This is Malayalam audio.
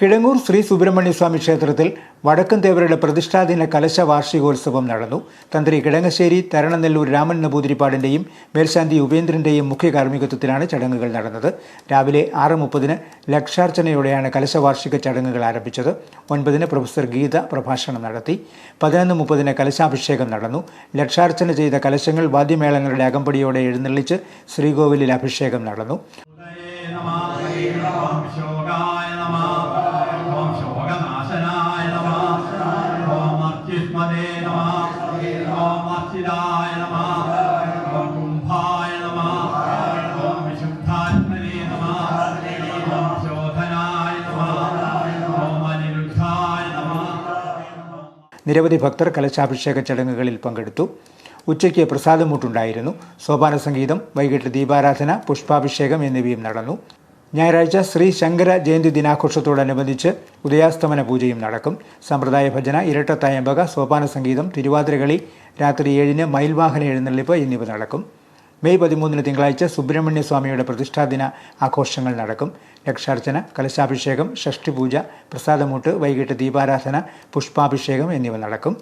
കിഴങ്ങൂർ ശ്രീ സുബ്രഹ്മണ്യ സ്വാമി ക്ഷേത്രത്തിൽ വടക്കൻ തേവരുടെ പ്രതിഷ്ഠാദിന കലശ വാർഷികോത്സവം നടന്നു. തന്ത്രി കിടങ്ങശ്ശേരി തരണനെല്ലൂർ രാമൻ നമ്പൂതിരിപ്പാടിന്റെയും മേൽശാന്തി ഉപേന്ദ്രന്റെയും മുഖ്യ കാർമ്മികത്വത്തിലാണ് ചടങ്ങുകൾ നടന്നത്. രാവിലെ ആറ് മുപ്പതിന് ലക്ഷാർച്ചനയോടെയാണ് കലശവാർഷിക ചടങ്ങുകൾ ആരംഭിച്ചത്. ഒൻപതിന് പ്രൊഫസർ ഗീത പ്രഭാഷണം നടത്തി. പതിനൊന്ന് മുപ്പതിന് കലശാഭിഷേകം നടന്നു. ലക്ഷാർച്ചന ചെയ്ത കലശങ്ങൾ വാദ്യമേളങ്ങളുടെ അകമ്പടിയോടെ എഴുന്നള്ളിച്ച് ശ്രീകോവിലിൽ അഭിഷേകം നടന്നു നിരവധി ഭക്തർ കലശാഭിഷേക ചടങ്ങുകളിൽ പങ്കെടുത്തു. ഉച്ചയ്ക്ക് പ്രസാദമൂട്ടുണ്ടായിരുന്നു സോപാന സംഗീതം വൈകിട്ട് ദീപാരാധന പുഷ്പാഭിഷേകം എന്നിവയും നടന്നു. ഞായറാഴ്ച ശ്രീ ശങ്കര ജയന്തി ദിനാഘോഷത്തോടനുബന്ധിച്ച് ഉദയാസ്തമന പൂജയും നടക്കും. സമ്പ്രദായ ഭജന ഇരട്ടത്തായമ്പക സോപാന സംഗീതം തിരുവാതിരകളി രാത്രി ഏഴിന് മയിൽവാഹന എഴുന്നള്ളിപ്പ് എന്നിവ നടക്കും. മെയ് പതിമൂന്നിന് തിങ്കളാഴ്ച സുബ്രഹ്മണ്യ സ്വാമിയുടെ പ്രതിഷ്ഠാദിന ആഘോഷങ്ങൾ നടക്കും. ലക്ഷാർച്ചന കലശാഭിഷേകം ഷഷ്ടിപൂജ പ്രസാദമൂട്ട് വൈകിട്ട് ദീപാരാധന പുഷ്പാഭിഷേകം എന്നിവ നടക്കും.